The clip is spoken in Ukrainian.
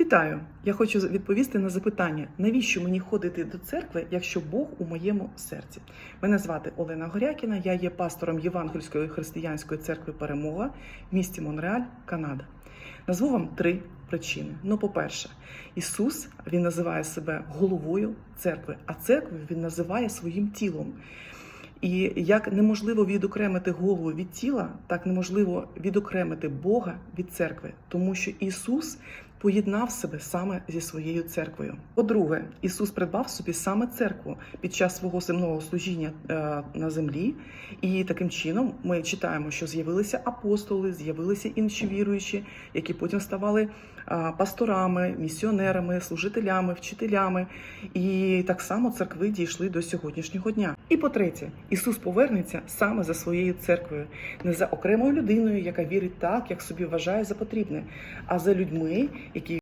Вітаю! Я хочу відповісти на запитання, навіщо мені ходити до церкви, якщо Бог у моєму серці. Мене звати Олена Горякіна, я є пастором Євангельської християнської церкви Перемога в місті Монреаль, Канада. Назву вам три причини. Ну, по-перше, Ісус Він називає себе головою церкви, а церкву Він називає своїм тілом. І як неможливо відокремити голову від тіла, так неможливо відокремити Бога від церкви, тому що Ісус поєднав себе саме зі своєю церквою. По-друге, Ісус придбав собі саме церкву під час свого земного служіння е, на землі, і таким чином ми читаємо, що з'явилися апостоли, з'явилися інші віруючі, які потім ставали пасторами, місіонерами, служителями, вчителями. І так само церкви дійшли до сьогоднішнього дня. І по-третє, Ісус повернеться саме за своєю церквою, не за окремою людиною, яка вірить так, як собі вважає за потрібне, а за людьми, які